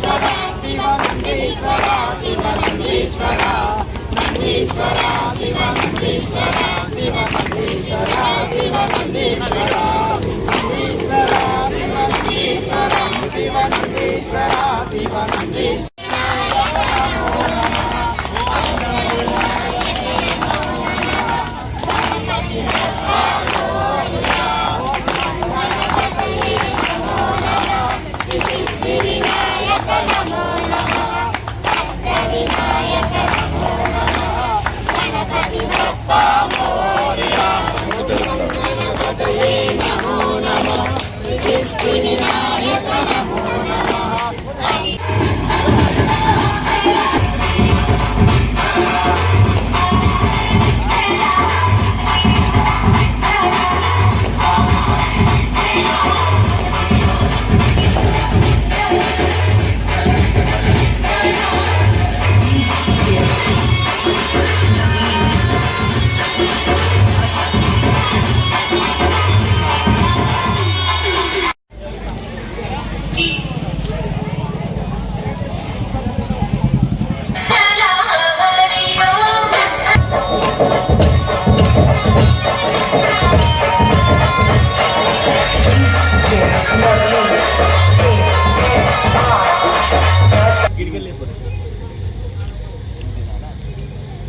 నందీశ్వర శివ నందీశ్వర శివ నందీశ్వర నందీశ్వర శివ నందీశ్వర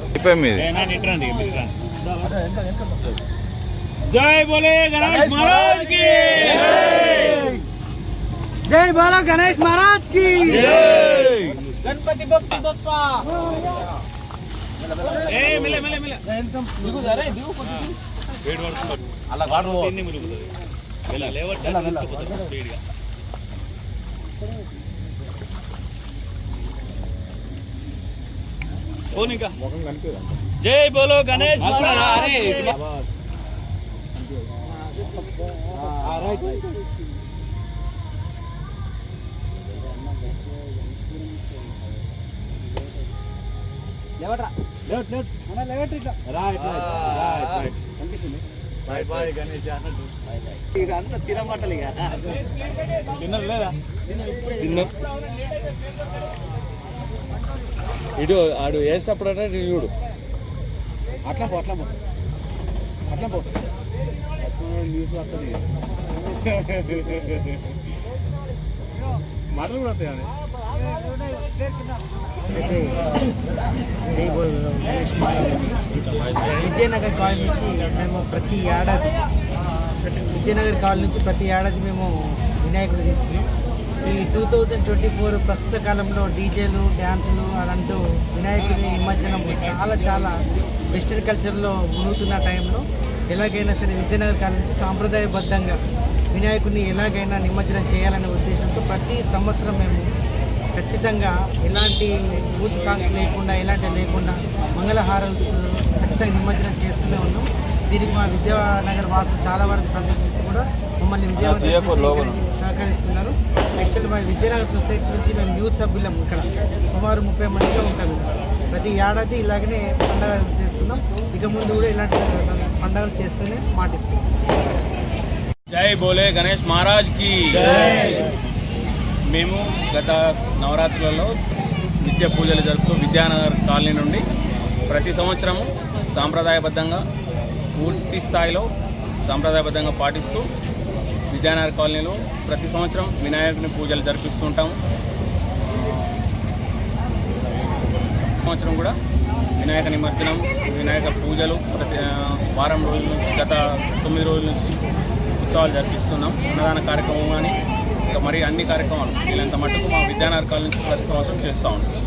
అయిపోయి మీది జై బోలే గణేష్ మహారాజ్కి జై బాలా గణేష్ మహారాజ్కి గణపతి బప్ప బప్ప ఏ మిలే మిలే మిలే వేడి పడుతుంది అలా వాడు ఎన్ని మురుగుతుంది ఇలా తీసుకుపోతారు స్పీడ్గా ఫోన్ ఇంకా. జై బోలో గణేష్ మహారాజ్. బాయ్ బాయ్ గణేష్ అన్నట్టు. ఇదంతా తిరమట్టలు ఇక. తిన్నారు లేదా? తిన్నాం ఇటు ఆడు వేసేటప్పుడు అంటే చూడు. అట్లా పో అట్లా పో. అట్లా పో. న్యూస్ వస్తుంది మాటలు కూడా వస్తాయి? విద్యానగర్ కాలేజ్ నుంచి మేము ప్రతి ఏడాది విద్యానగర్ కాలేజ్ నుంచి ప్రతి ఏడాది మేము వినాయకుడు తీస్తున్నాం ఈ టూ థౌజండ్ ట్వంటీ ఫోర్ ప్రస్తుత కాలంలో డీజేలు డ్యాన్సులు అలంటూ వినాయకుడి నిమజ్జనం చాలా చాలా వెస్టర్న్ కల్చర్లో మునుగుతున్న టైంలో ఎలాగైనా సరే విద్యానగర్ కాలేజ్ నుంచి సాంప్రదాయబద్ధంగా వినాయకుడిని ఎలాగైనా నిమజ్జనం చేయాలనే ఉద్దేశంతో ప్రతి సంవత్సరం మేము ఖచ్చితంగా ఎలాంటి బూత్ సాంగ్స్ లేకుండా ఎలాంటి లేకుండా మంగళహారాలు ఖచ్చితంగా నిమజ్జనం చేస్తూనే ఉన్నాం. దీనికి మా విద్యానగర్ వాసులు చాలా వరకు సందర్శిస్తూ కూడా మమ్మల్ని విజయవంతం చేసి సహకరిస్తున్నారు యాక్చువల్లీ మా విద్యానగర్ సొసైటీ నుంచి మేము యూత్ సభ్యులం ఇక్కడ. సుమారు ముప్పై మందిగా ఉంటాము. ప్రతి ఏడాది ఇలాగనే పండుగలు చేస్తున్నాం ఇక ముందు కూడా ఇలాంటి పండుగలు చేస్తూనే మాటిస్తున్నాం జై బోలే గణేష్ మహారాజ్కి. మేము గత నవరాత్రులలో నిత్య పూజలు జరుపుతూ విద్యానగర్ కాలనీ నుండి ప్రతి సంవత్సరము సాంప్రదాయబద్ధంగా పూర్తి స్థాయిలో సాంప్రదాయబద్ధంగా పాటిస్తూ విద్యానగర్ కాలనీలో ప్రతి సంవత్సరం వినాయకుని పూజలు జరిపిస్తుంటాము సంవత్సరం కూడా వినాయక నిమజ్జనం వినాయక పూజలు ప్రతి వారం రోజుల నుంచి గత తొమ్మిది రోజుల నుంచి ఉత్సవాలు జరిపిస్తున్నాం. అన్నదాన కార్యక్రమం కానీ ఇంకా మరి అన్ని కార్యక్రమాలు వీళ్ళంత మటుకు మా విద్యానగర్ కాలనీ నుంచి ప్రతి సంవత్సరం చేస్తూ ఉంటాం.